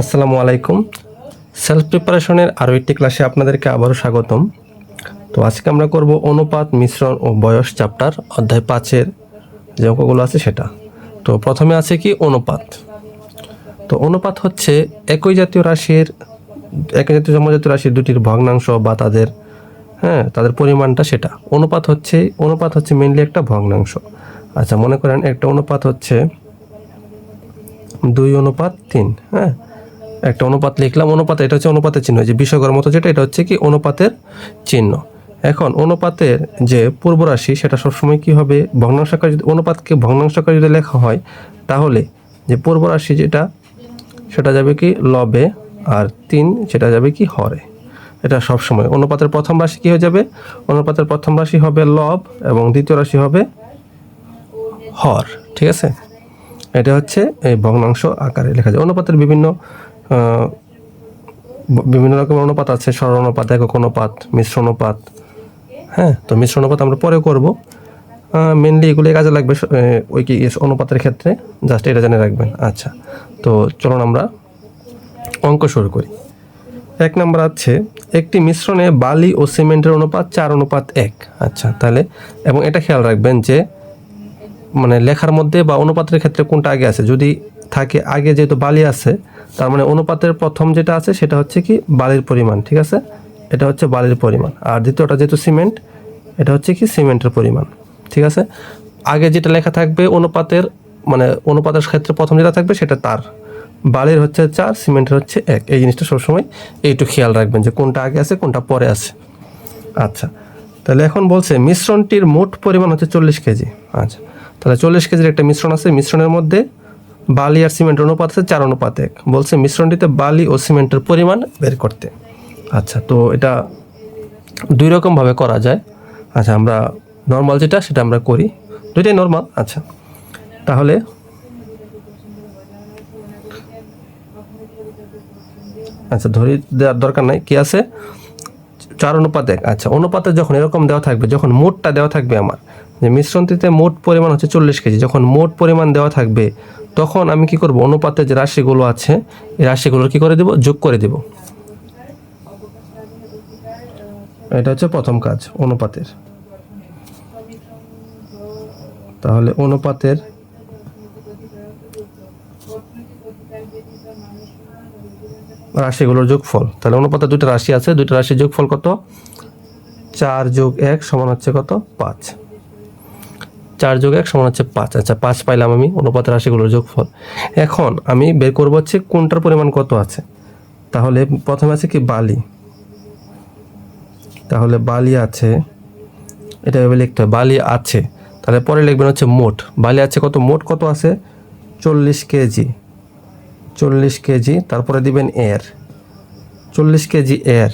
আসসালামু আলাইকুম। সেলফ প্রিপারেশনের আরও একটি ক্লাসে আপনাদেরকে আবারও স্বাগতম। তো আজকে আমরা করব অনুপাত, মিশ্রণ ও বয়স চ্যাপ্টার অধ্যায় পাঁচের যে অঙ্কগুলো আছে সেটা। তো প্রথমে আছে কি অনুপাত? তো অনুপাত হচ্ছে একই জাতীয় রাশির, একই জাতীয় সমজাতীয় রাশির দুটির ভগ্নাংশ বা তাদের হ্যাঁ তাদের পরিমাণটা সেটা। অনুপাত হচ্ছে অনুপাত হচ্ছে মেনলি একটা ভগ্নাংশ। আচ্ছা মনে করেন একটা অনুপাত হচ্ছে দুই অনুপাত তিন হ্যাঁ? একটা অনুপাত লিখলাম, অনুপাত এটা হচ্ছে অনুপাতের চিহ্ন যে বিষয়কর মতো যেটা, এটা হচ্ছে কি অনুপাতের চিহ্ন। এখন অনুপাতের যে পূর্ব রাশি সেটা সবসময় কি হবে? ভগ্নাংশাকার যদি, অনুপাতকে ভগ্নাংশাকার যদি লেখা হয়, তাহলে যে পূর্ব রাশি যেটা, সেটা যাবে কি লবে, আর তিন সেটা যাবে কি হরে। এটা সবসময়। অনুপাতের প্রথম রাশি কি হয়ে যাবে? অনুপাতের প্রথম রাশি হবে লব, এবং দ্বিতীয় রাশি হবে হর, ঠিক আছে? এটা হচ্ছে এই ভগ্নাংশ আকারে লেখা যায়। অনুপাতের বিভিন্ন বিভিন্ন রকমের অনুপাত আছে। সরল অনুপাত, একক অনুপাত, মিশ্র অনুপাত। হ্যাঁ তো মিশ্র অনুপাত আমরা পরে করব। মেনলি এগুলো কাজে লাগবে ওই কি অনুপাতের ক্ষেত্রে। জাস্ট এটা জেনে রাখবেন। আচ্ছা তো চলুন আমরা অঙ্ক শুরু করি। এক নম্বর আছে, একটি মিশ্রণে বালি ও সিমেন্টের অনুপাত চার, অনুপাত এক। আচ্ছা তাহলে, এবং এটা খেয়াল রাখবেন যে মানে লেখার মধ্যে বা অনুপাতের ক্ষেত্রে কোনটা আগে আছে? যদি থাকে আগে যেহেতু বালি আছে, তার মানে অনুপাতের প্রথম যেটা আছে সেটা হচ্ছে কি বালির পরিমাণ, ঠিক আছে? এটা হচ্ছে বালির পরিমাণ। আর দ্বিতীয়টা যেহেতু সিমেন্ট, এটা হচ্ছে কি সিমেন্টের পরিমাণ, ঠিক আছে? আগে যেটা লেখা থাকবে অনুপাতের মানে অনুপাতের ক্ষেত্রে প্রথম যেটা থাকবে সেটা তার। বালির হচ্ছে চার, সিমেন্টের হচ্ছে এক। এই জিনিসটা সবসময় এইটু খেয়াল রাখবেন যে কোনটা আগে আছে, কোনটা পরে আছে। আচ্ছা তাহলে এখন বলছে মিশ্রণটির মোট পরিমাণ হচ্ছে চল্লিশ কেজি। আচ্ছা তাহলে চল্লিশ কেজির একটা মিশ্রণ আছে, মিশ্রণের মধ্যে বালি আর সিমেন্টের অনুপাত আছে, চার অনুপাত এক। বলছে মিশ্রণটিতে বালি ও সিমেন্টের পরিমাণ বের করতে। আচ্ছা তো এটা দুই রকমভাবে করা যায়। আচ্ছা আমরা নর্মাল যেটা সেটা আমরা করি। দুইটাই নর্মাল আচ্ছা। তাহলে আচ্ছা ধরি দেওয়ার দরকার নাই, কি আছে? চার অনুপাত এক। আচ্ছা অনুপাতে যখন এরকম দেওয়া থাকবে, যখন মোটটা দেওয়া থাকবে আমার যে মিশ্রণটিতে মোট পরিমাণ হচ্ছে চল্লিশ কেজি। যখন মোট পরিমাণ দেওয়া থাকবে, তখন আমি কি করব? অনুপাতের যে রাশিগুলো আছে, এই রাশিগুলো কি করে দেব? যোগ করে দেব। এটা হচ্ছে প্রথম কাজ, অনুপাতের। তাহলে অনুপাতের রাশিগুলোর যোগফল, তাহলে অনুপাতে দুটো রাশি আছে দুটো রাশির যোগফল কত? চার যোগ এক সমান হচ্ছে কত? পাঁচ। চার যোগ এক সমান হচ্ছে পাঁচ। আচ্ছা পাঁচ পাইলাম আমি অনুপাতের রাশিগুলোর যোগফল। এখন আমি বের করব হচ্ছে কোনটার পরিমাণ কত আছে। তাহলে প্রথমে আছে কি বালি। তাহলে বালি আছে, এটা এভাবে লিখতে হয় বালি আছে। তাহলে পরে লিখবেন হচ্ছে মোট। বালি আছে কত? মোট কত আছে? চল্লিশ কেজি। চল্লিশ কেজি, তারপরে দিবেন এর। চল্লিশ কেজি এর।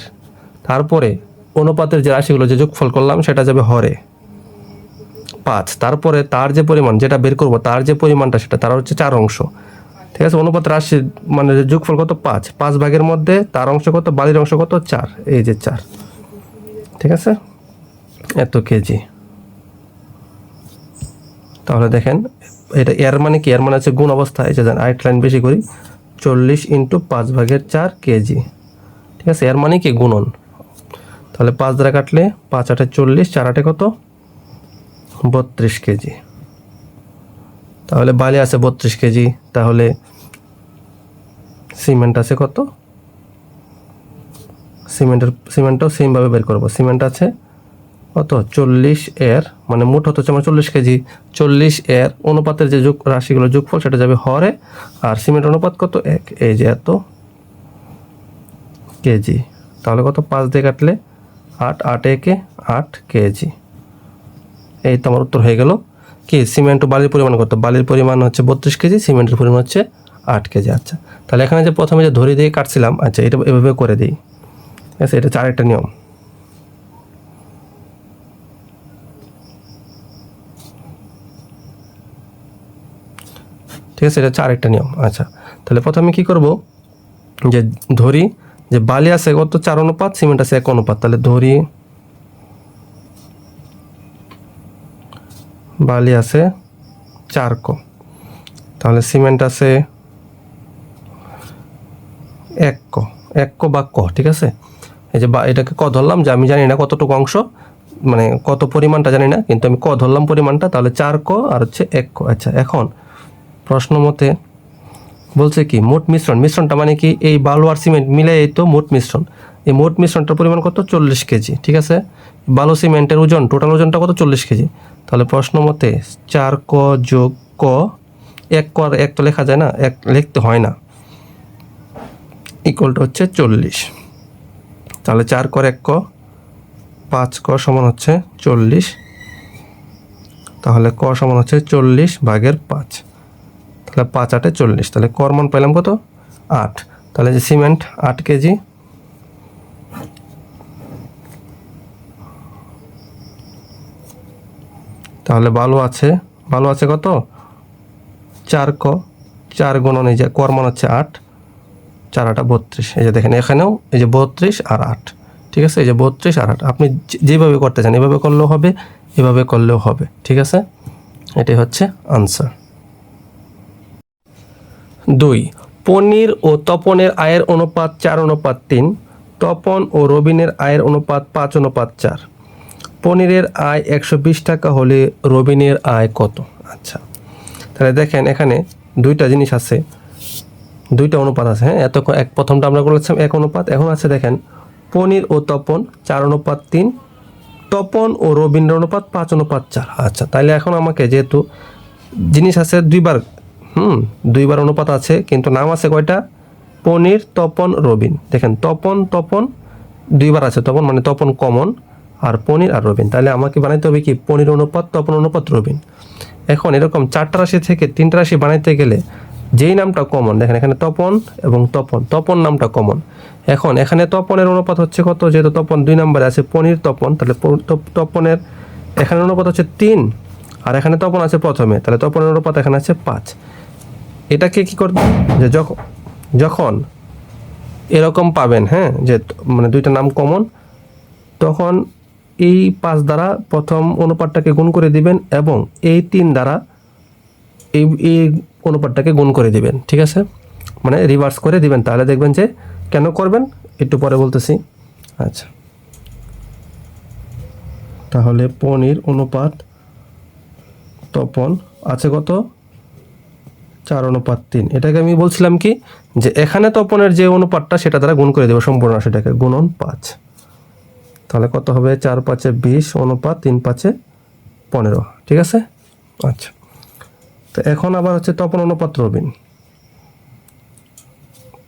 তারপরে অনুপাতের যে রাশিগুলো যে যোগফল করলাম, সেটা যাবে হরে। পাঁচ তারপরে তার যে পরিমাণ যেটা বের করব, তার যে পরিমাণটা সেটা, তার হচ্ছে চার অংশ। ঠিক আছে? অনুপাত রাশি মানে যোগফল কত? পাঁচ। পাঁচ ভাগের মধ্যে তার অংশ কত? বালির অংশ কত? চার। এই যে চার। ঠিক আছে? এত কেজি। তাহলে দেখেন, এটা এর মানে কি? এর মানে হচ্ছে গুণ অবস্থা। এই যে আরেকটা লাইন বেশি করি। চল্লিশ ইন্টু পাঁচ ভাগের চার কেজি। ঠিক আছে? এর মানে কি? গুণন। তাহলে পাঁচ দ্বারা কাটলে পাঁচ আটে চল্লিশ, চার আটে কত? বত্রিশ কেজি। তাহলে বালি আছে বত্রিশ কেজি, তাহলে সিমেন্ট আছে কত? সিমেন্টের সিমেন্টও সেমভাবে বের করব। সিমেন্ট আছে কত? চল্লিশ এর মানে মোট হচ্ছে আমার চল্লিশ কেজি। চল্লিশ এর অনুপাতের যে যোগ রাশিগুলো যোগফল সেটা যাবে হরে, আর সিমেন্ট অনুপাত কত? এক। এই যে এত কেজি। তাহলে কত? পাঁচ দিয়ে কাটলে আট আট একে আট কেজি। এই তো আমার উত্তর হয়ে গেল। কি, সিমেন্ট বালির পরিমাণ কত? বালির পরিমাণ হচ্ছে বত্রিশ কেজি, সিমেন্টের পরিমাণ হচ্ছে আট কেজি। আচ্ছা তাহলে এখানে যে প্রথমে যে ধরে দিয়ে কাটছিলাম আচ্ছা এটা এভাবে করে দিই। ঠিক আছে, এটা চার একটা নিয়ম। ঠিক আছে, এটা চার একটা নিয়ম। আচ্ছা তাহলে প্রথমে কি করব? যে ধরি, যে বালি আছে কত? চার অনুপাত, সিমেন্ট আছে এক অনুপাত। তাহলে ধরি বালি আছে চার ক তাহলে সিমেন্ট আছে এক ক এক ক বা ক, ঠিক আছে? এই যে বা, এটাকে ক ধরলাম যে আমি জানি না কতটুকু অংশ মানে কত পরিমাণটা জানি না, কিন্তু আমি ক ধরলাম পরিমাণটা, তাহলে চার ক আর হচ্ছে এক ক আচ্ছা এখন প্রশ্ন মতে বলছে কি, মোট মিশ্রণ, মিশ্রণটা মানে কি এই বালু আর সিমেন্ট মিলে এই তো মোট মিশ্রণ। এই মোট মিশ্রণটার পরিমাণ কত? চল্লিশ কেজি, ঠিক আছে? বালু সিমেন্টের ওজন টোটাল ওজনটা কত? চল্লিশ কেজি। তাহলে প্রশ্ন মতে চার ক যোগ ক, এক ক আর এক তো লেখা যায় না, এক লিখতে হয় না। ইকুয়ালটা হচ্ছে চল্লিশ। তাহলে চার কর এক ক, পাঁচ ক সমান হচ্ছে চল্লিশ। তাহলে ক সমান হচ্ছে চল্লিশ ভাগের পাঁচ। তাহলে পাঁচ আটে চল্লিশ। তাহলে কর মান পেলাম কত? আট। তাহলে যে সিমেন্ট, আট কেজি তাহলে বালু আছে। বালু আছে কত? চার ক। চার গুণন এই যে কর মান হচ্ছে আট। চার আটা বত্রিশ। এই যে দেখেন এখানেও এই যে বত্রিশ আর আট। ঠিক আছে? এই যে বত্রিশ আর আট। আপনি যেভাবে করতে চান, এভাবে করলেও হবে, এভাবে করলেও হবে। ঠিক আছে? এটাই হচ্ছে আনসার দুই, পনির ও তপনের আয়ের অনুপাত চার, অনুপাত তিন। তপন ও রবিনের আয়ের অনুপাত পাঁচ, অনুপাত চার। পনিরের আয় একশো বিশ টাকা হলে রবিনের আয় কত? আচ্ছা তাহলে দেখেন এখানে দুইটা জিনিস আছে, দুইটা অনুপাত আছে হ্যাঁ? এত এক প্রথমটা আমরা করেছিলাম এক অনুপাত, এখন আছে দেখেন, পনির ও তপন চার অনুপাত তিন, তপন ও রবীন্দ্র অনুপাত পাঁচ অনুপাত চার। আচ্ছা তাহলে এখন আমাকে যেহেতু জিনিস আছে দুইবার, হুম, দুইবার অনুপাত আছে, কিন্তু নাম আছে কয়টা? পনির, তপন, রবিন। দেখেন, তপন তপন, দুইবার আছে, তপন মানে তপন কমন আর পনির আর রবিন। তাহলে আমাকে বানাইতে হবে কি? পনির অনুপাত, তপন অনুপাত, রবিন। এখন এরকম চারটা রাশি থেকে তিনটা রাশি বানাইতে গেলে যেই নামটা কমন দেখেন এখানে তপন এবং তপন তপন নামটা কমন এখন এখানে তপনের অনুপাত হচ্ছে কত? যেহেতু তপন দুই নম্বরে আছে, পনির তপন, তাহলে তপনের এখানে অনুপাত হচ্ছে তিন, আর এখানে তপন আছে প্রথমে, তাহলে তপনের অনুপাত এখানে আছে পাঁচ। এটাকে কি করতে যে যখন যখন এরকম পাবেন হ্যাঁ যে মানে দুইটা নাম কমন তখন এই পাঁচ দ্বারা প্রথম অনুপাতটাকে গুণ করে দিবেন এবং এই তিন দ্বারা এই এই অনুপাতটাকে গুণ করে দিবেন, ঠিক আছে? মানে রিভার্স করে দিবেন, তাহলে দেখবেন যে কেন করবেন? একটু পরে বলতেছি। আচ্ছা। তাহলে পনির অনুপাত তপন আছে কত? চার অনুপাত তিন। এটাকে আমি বলছিলাম কি? যে এখানে তপনের যে অনুপাতটা, সেটা দ্বারা গুণ করে দেবো সম্পূর্ণ, সেটাকে গুণন পাঁচ। তাহলে কত হবে? চার পাঁচে বিশ, অনুপাত তিন পাঁচে পনেরো। ঠিক আছে? আচ্ছা। তো এখন আবার হচ্ছে তপন অনুপাত রবিন।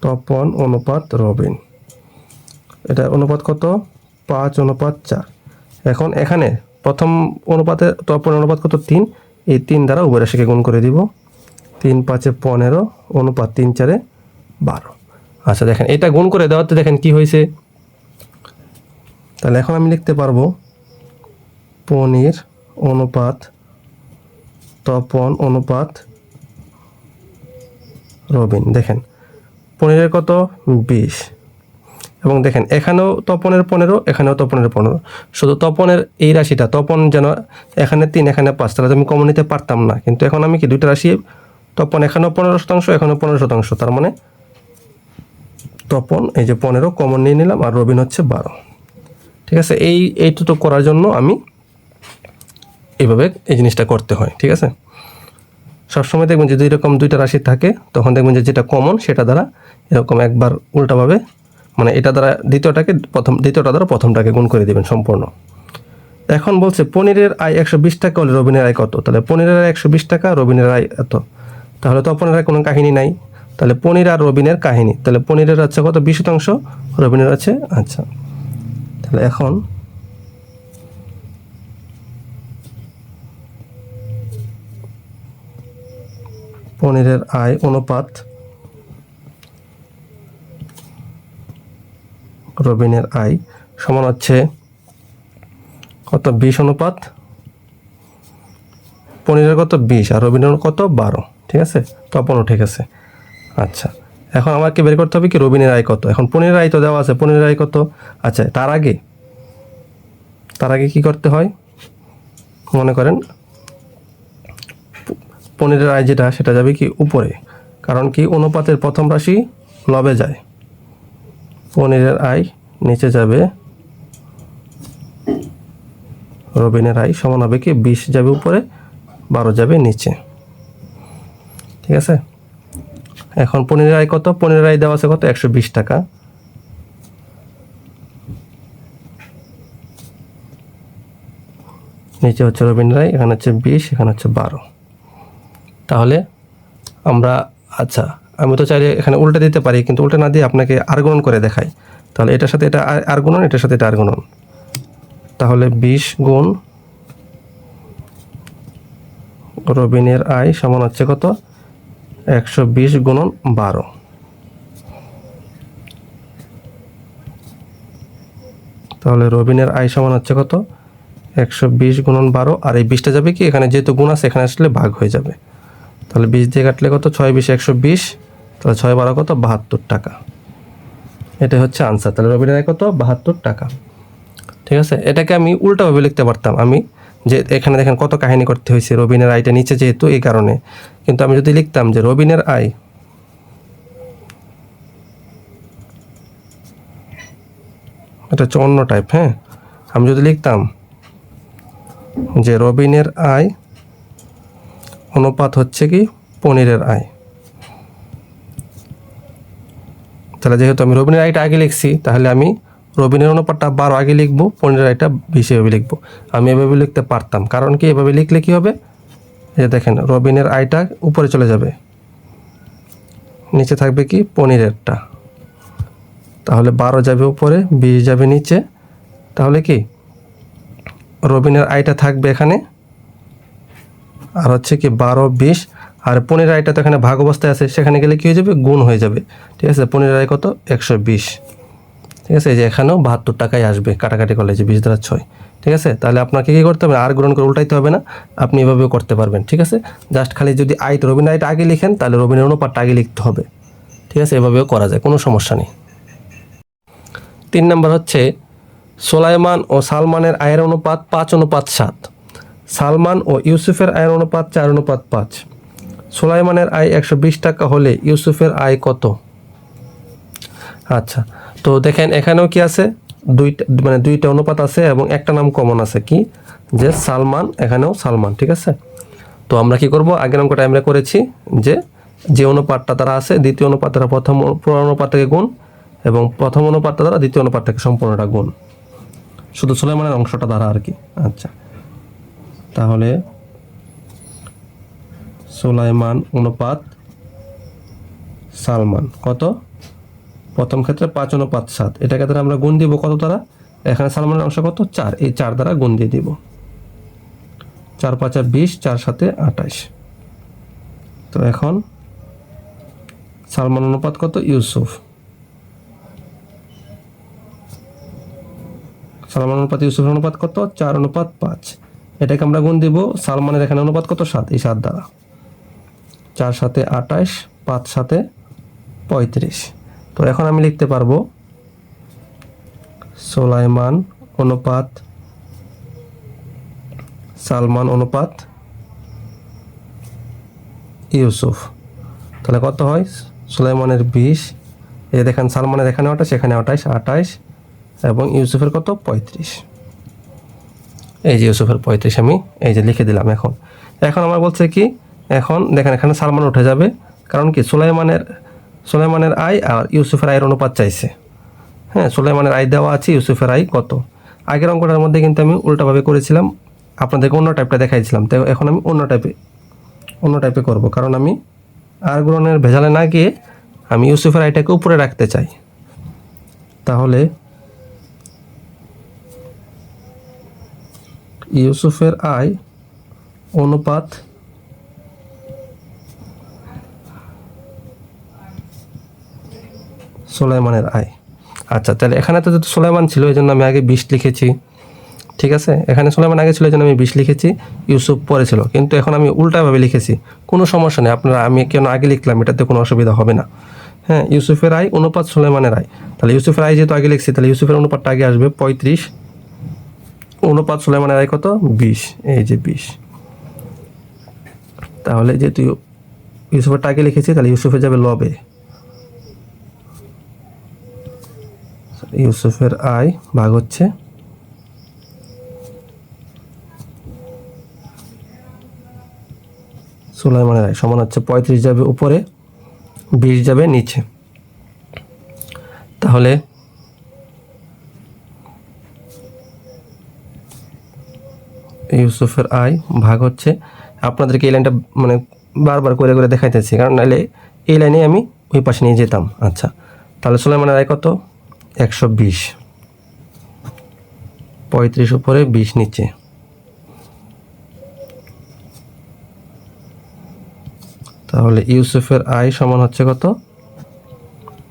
তপন অনুপাত রবিন। এটা অনুপাত কত? পাঁচ অনুপাত চার। এখন এখানে প্রথম অনুপাতে তপন অনুপাত কত? তিন। এই তিন দ্বারা উভয় রাশিকে গুণ করে দিব। তিন পাঁচে পনেরো, অনুপাত তিন চারে বারো। আচ্ছা দেখেন, এটা গুণ করে দেওয়াতে দেখেন কি হয়েছে? তাহলে এখন আমি লিখতে পারব পনির অনুপাত, তপন অনুপাত রবিন। দেখেন, পনিরের কত? বিশ। এবং দেখেন, এখানেও তপনের পনেরো, এখানেও তপনের পনেরো। শুধু তপনের এই রাশিটা, তপন যেন এখানে তিন, এখানে পাঁচ, তাহলে আমি কমন নিতে পারতাম না। কিন্তু এখন আমি কি দুইটা রাশি? তপন এখানেও পনেরো শতাংশ, এখানেও পনেরো শতাংশ। তার মানে তপন, এই যে পনেরো কমন নিয়ে নিলাম, আর রবিন হচ্ছে বারো। ঠিক আছে? এই, এইটুকু করার জন্য আমি এইভাবে এই জিনিসটা করতে হয়, ঠিক আছে? সবসময় দেখবেন যদি এরকম দুইটা রাশি থাকে, তখন দেখবেন যে যেটা কমন সেটা দ্বারা এরকম একবার উল্টাভাবে মানে এটা দ্বারা দ্বিতীয়টাকে প্রথম, দ্বিতীয়টা দ্বারা প্রথমটাকে গুণ করে দিবেন সম্পূর্ণ। এখন বলছে, পনিরের আয় একশো বিশ টাকা হলে রবিনের আয় কত? তাহলে পনিরের আয় একশো বিশ টাকা, রবিনের আয় এত। তাহলে তপনের আয় কোনো কাহিনী নাই। তাহলে পনির আর রবিনের কাহিনী। তাহলে পনিরের আছে কত? বিশ শতাংশ, রবিনের আছে আচ্ছা। তাহলে এখন পনিরের আয় অনুপাত রবিনের আয় সমান হচ্ছে কত? বিশ অনুপাত। পনিরের কত? বিশ আর রবিনের কত? বারো। ঠিক আছে? তপনও ঠিক আছে। আচ্ছা। এখন আমাকে বের করতে হবে কি? রবিনের আয় কত? এখন পনিরের আয় তো দেওয়া আছে পনিরের আয় কত? আচ্ছা তার আগে তার আগে কি করতে হয়? মনে করেন পনিরের আয় যেটা, সেটা যাবে কি উপরে। কারণ কি? অনুপাতের প্রথম রাশি লবে যায়। পনিরের আয় নিচে যাবে, রবিনের আয় সমান হবে কি? বিশ যাবে উপরে, বারো যাবে নিচে। ঠিক আছে? এখন পনিরের আয় কত? পনিরের আয় দেওয়া আছে কত? একশো বিশ টাকা। নিচে হচ্ছে রবীন্দ্র রায়, এখানে হচ্ছে বিশ, এখানে হচ্ছে বারো। তাহলে আমরা আচ্ছা আমি তো চাইলে এখানে উল্টে দিতে পারি, কিন্তু উল্টে না দিয়ে আপনাকে আর্গুণন করে দেখাই। তাহলে এটার সাথে এটা আর- আর্গুণন এটার সাথে এটা আর্গুণন তাহলে বিশ গুণ রবিনের আয় সমান হচ্ছে কত? একশো বিশ গুণন বারো। তাহলে রবিনের আয় সমান হচ্ছে কত? একশো বিশ গুণন বারো। আর এই বিশটা যাবে কি? এখানে যেহেতু গুণ আছে, এখানে আসলে ভাগ হয়ে যাবে। তাহলে বিশ দিয়ে কাটলে কত? ছয় বিশ, একশো বিশ। তাহলে ছয় বারো কত? বাহাত্তর টাকা। এটা হচ্ছে আনসার তাহলে রবিনের আয় কত? বাহাত্তর টাকা। ঠিক আছে? এটাকে আমি উল্টাভাবে লিখতে পারতাম। আমি যে এখানে দেখেন কত কাহিনী করতে হয়েছে রবিনের আয়টা নিচে যেহেতু এই কারণে। কিন্তু আমি যদি লিখতাম যে রবিনের আয় এটা হচ্ছে অন্য টাইপ হ্যাঁ? আমি যদি লিখতাম যে রবিনের আয় অনুপাত হচ্ছে কি? পনিরের আয়। তাহলে যেহেতু আমি রবিনের আয়টা আগে লিখছি, তাহলে আমি রবিনের অনুপাতটা বারো আগে লিখব পনিরের আয়টা বিশ এভাবে লিখব। আমি এভাবে লিখতে পারতাম। কারণ কি, এভাবে লিখলে কি হবে? যে দেখেন রবিনের আয়টা উপরে চলে যাবে। নিচে থাকবে কি? পনিরেরটা। তাহলে বারো যাবে উপরে, বিশ যাবে নিচে। তাহলে কি? রবিনের আয়টা থাকবে এখানে। আর হচ্ছে কি, বারো, বিশ। আর পনেরো আয়টা তো এখানে ভাগ অবস্থায় আছে, সেখানে গেলে কি হয়ে যাবে? গুণ হয়ে যাবে। ঠিক আছে? পনেরো আয় কত? একশো বিশ। ঠিক আছে? এই যে এখানেও বাহাত্তর টাকায় আসবে কাটাকাটি কলেজে বিশ দ্বারা ছয়। ঠিক আছে? তাহলে আপনাকে কী করতে হবে? আর গ্রহণ করে উল্টাইতে হবে না। আপনি এভাবেও করতে পারবেন। ঠিক আছে? জাস্ট খালি যদি আয়টা রবিনের আয়টা আগে লিখেন, তাহলে রবিনের অনুপাতটা আগে লিখতে হবে। ঠিক আছে? এভাবেও করা যায়, কোনো সমস্যা নেই। তিন নম্বর হচ্ছে সোলাইমান ও সালমানের আয়ের অনুপাত পাঁচ অনুপাত সাত। সালমান ও ইউসুফের আয়ের অনুপাত চার অনুপাত পাঁচ। সোলাইমানের আয় একশো বিশ টাকা হলে ইউসুফের আয় কত? আচ্ছা তো দেখেন এখানেও কি আছে? দুইটা মানে দুইটা অনুপাত আছে এবং একটা নাম কমন আছে কি? যে সালমান, এখানেও সালমান, ঠিক আছে? তো আমরা কি করব? আগের অঙ্কটা আমরা করেছি যে যে অনুপাতটা তারা আছে, দ্বিতীয় অনুপাত তারা প্রথম পুরো অনুপাতটাকে গুণ এবং প্রথম অনুপাতটা দ্বারা দ্বিতীয় অনুপাতটাকে সম্পূর্ণটা গুণ। শুধু সুলাইমানের অংশটা দ্বারা আর কি। আচ্ছা। তাহলে সুলাইমান অনুপাত সালমান কত? প্রথম ক্ষেত্রে পাঁচ অনুপাত সাত। এটাকে দ্বারা আমরা গুণ দিব কত দ্বারা? এখানে সালমানের অংশ কত? চার। এই চার দ্বারা গুণ দিয়ে দিব। চার পাঁচা বিশ, চার সাথে আঠাশ। তো এখন সালমান অনুপাত কত? ইউসুফ। সালমান অনুপাত, ইউসুফের অনুপাত কত? চার অনুপাত পাঁচ। এটাকে আমরা গুণ দিব, সালমানের এখানে অনুপাত কত? সাত। এই সাত দ্বারা। চার সাথে আঠাশ, পাঁচ সাথে পঁয়ত্রিশ। তো এখন আমি লিখতে পারব সোলাইমান অনুপাত, সালমান অনুপাত ইউসুফ। তাহলে কত হয়? সুলাইমানের বিশ। এই দেখেন, সালমানের এখানে আঠাশ এখানে আঠাশ আঠাশ, এবং ইউসুফের কত? পঁয়ত্রিশ। এই যে ইউসুফের পঁয়ত্রিশ আমি এই যে লিখে দিলাম এখন। এখন আমার বলছে কি, এখন দেখেন, এখানে সালমান উঠে যাবে। কারণ কি? সুলাইমানের সুলাইমানের আয় আর ইউসুফের আয়ের অনুপাত চাইছে। হ্যাঁ সুলাইমানের আয় দেওয়া আছে, ইউসুফের আয় কত? আগের অঙ্কটার মধ্যে কিন্তু আমি উল্টাভাবে করেছিলাম। আপনাদেরকে অন্য টাইপটা দেখাইছিলাম। তো এখন আমি অন্য টাইপে অন্য টাইপে করব। কারণ আমি আর গ্রহণের ভেজালে না গিয়ে আমি ইউসুফের আয়টাকে উপরে রাখতে চাই। তাহলে ইউসুফের আয় অনুপাত সুলাইমানের আয়। আচ্ছা তাহলে এখানে তো যেহেতু সুলাইমান ছিল, এই জন্য আমি আগে বিশ লিখেছি। ঠিক আছে? এখানে সুলাইমান আগে ছিল, এই জন্য আমি বিশ লিখেছি, ইউসুফ পরে ছিল। কিন্তু এখন আমি উল্টাভাবে লিখেছি। কোনো সমস্যা নেই, আপনারা, আমি কেন আগে লিখলাম, এটাতে কোনো অসুবিধা হবে না। হ্যাঁ ইউসুফের আয়, অনুপাত সুলাইমানের আয়। তাহলে ইউসুফের আয় যেহেতু আগে লিখছি, তাহলে ইউসুফের অনুপাতটা আগে আসবে পঁয়ত্রিশ। অনুপাত সুলাইমানের আয় কত? বিশ। এই যে বিশ। তাহলে যেহেতু ইউসুফের আগে লিখেছি, তাহলে ইউসুফে যাবে লবে। ইউসুফের আয় ভাগ হচ্ছে। সুলাইমানের আয় সমান হচ্ছে পঁয়ত্রিশ যাবে উপরে, বিশ যাবে নিচে। তাহলে ইউসুফের আয় ভাগ হচ্ছে। আপনাদেরকে এই লাইনটা মানে বারবার করে করে দেখাইতেছি, কারণ নাহলে এই লাইনে আমি ওই পাশে নিয়ে যেতাম। আচ্ছা তাহলে সুলাইমানের আয় কত? একশো বিশ। পঁয়ত্রিশ উপরে, বিশ নিচে। তাহলে ইউসুফের আয় সমান হচ্ছে কত?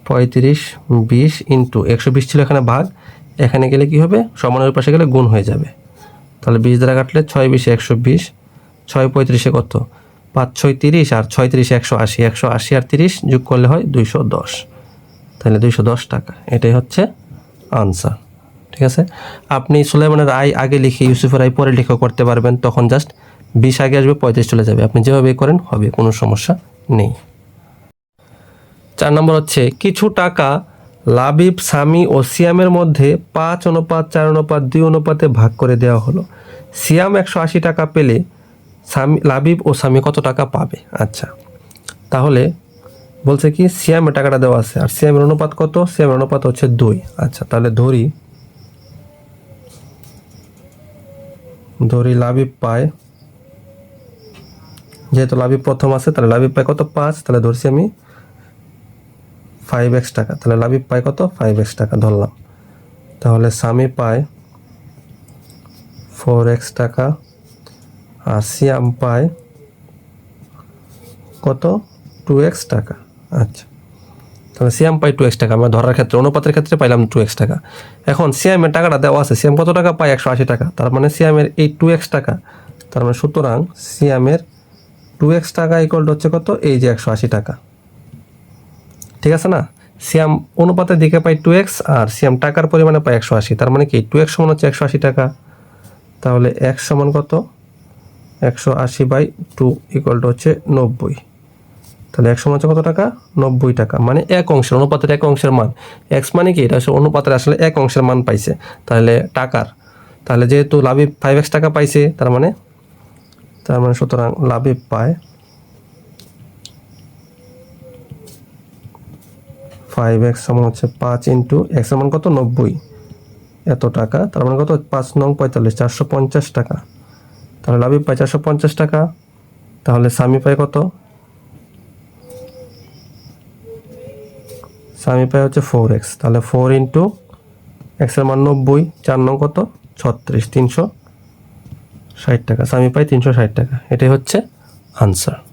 পঁয়ত্রিশ, বিশ ইন্টু একশো বিশ ছিল এখানে ভাগ। এখানে গেলে কি হবে? সমানের পাশে গেলে গুণ হয়ে যাবে। তাহলে বিশ দ্বারা কাটলে ছয় বিশে একশো বিশ, ছয় পঁয়ত্রিশে কত? পাঁচ ছয় তিরিশ আর ছয় তিরিশে একশো আশি। একশো আশি আর তিরিশ যোগ করলে হয় দুইশো দশ। তাহলে দুইশো দশ টাকা। এটাই হচ্ছে আনসার ঠিক আছে? আপনি সুলাইমানের আয় আগে লিখে, ইউসুফের আয় পরে লিখেও করতে পারবেন, তখন জাস্ট বিশ আগে আসবে, পঁয়ত্রিশ চলে যাবে। আপনি যেভাবে করেন, হবে, কোনো সমস্যা নেই। চার নম্বর হচ্ছে, কিছু টাকা লাবিব, সামি ও সিয়ামের মধ্যে পাঁচ অনুপাত, চার অনুপাত, দুই অনুপাতে ভাগ করে দেওয়া হলো। সিয়াম একশো আশি টাকা পেলে সামি, লাবিব ও সামি কত টাকা পাবে? আচ্ছা তাহলে বলছে কি, সিয়ামের টাকাটা দেওয়া আছে। আর সিয়ামের অনুপাত কত? সিয়ামের অনুপাত হচ্ছে দুই। আচ্ছা তাহলে ধরি। ধরি লাবিব পায়। যেহেতু লাবিব প্রথম আছে, তাহলে লাবিব পায় কত? পাঁচ। তাহলে ধরছি আমি ফাইভ এক্স টাকা। তাহলে লাবিব পায় কত? ফাইভ এক্স টাকা ধরলাম। তাহলে স্বামী পায় ফোর এক্স টাকা। আর সিয়াম পায় কত? টু এক্স টাকা। আচ্ছা। তাহলে সিয়াম পাই টু এক্স টাকা। আমরা ধরার ক্ষেত্রে, অনুপাতের ক্ষেত্রে পাইলাম টু এক্স টাকা। এখন সিয়ামের টাকাটা দেওয়া আছে। সিয়াম কত টাকা? পায় একশো আশি টাকা। তার মানে সিয়ামের এই টু এক্স টাকা, তার মানে সুতরাং সিয়ামের টু এক্স টাকা ইকুয়াল হচ্ছে কত? এই যে একশো আশি টাকা। ঠিক আছে না? সিয়াম অনুপাতের দিকে পাই টু এক্স আর সিয়াম টাকার পরিমাণে পাই একশো আশি। তার মানে কি? টু এক্স সমান হচ্ছে একশো আশি টাকা। তাহলে এক্স সমান কত? একশো আশি বাই টু ইকুয়াল হচ্ছে নব্বই। তাহলে এক সমান হচ্ছে কত টাকা? নব্বই টাকা। মানে এক অংশের, অনুপাতের এক অংশের মান। এক্স মানে কি? এটা অনুপাতের আসলে এক অংশের মান পাইছে। তাহলে টাকার। তাহলে যেহেতু লাভে ফাইভ এক্স টাকা পাইছে, তার মানে তার মানে সুতরাং লাভে পায় ফাইভ এক্স সমান হচ্ছে পাঁচ ইন্টু এক্স সমান কত? নব্বই। এত টাকা। তার মানে কত? পাঁচ নং পঁয়তাল্লিশ, চারশো পঞ্চাশ টাকা। তাহলে লাভে পায় চারশো পঞ্চাশ টাকা। তাহলে স্বামী পায় কত? স্বামী পাই হচ্ছে ফোর এক্স তাহলে ফোর ইন্টু এক্সের মান নব্বই, চার নং কত? ছত্রিশ, তিনশো ষাট টাকা। সামি পাই তিনশো ষাট টাকা। এটাই হচ্ছে আনসার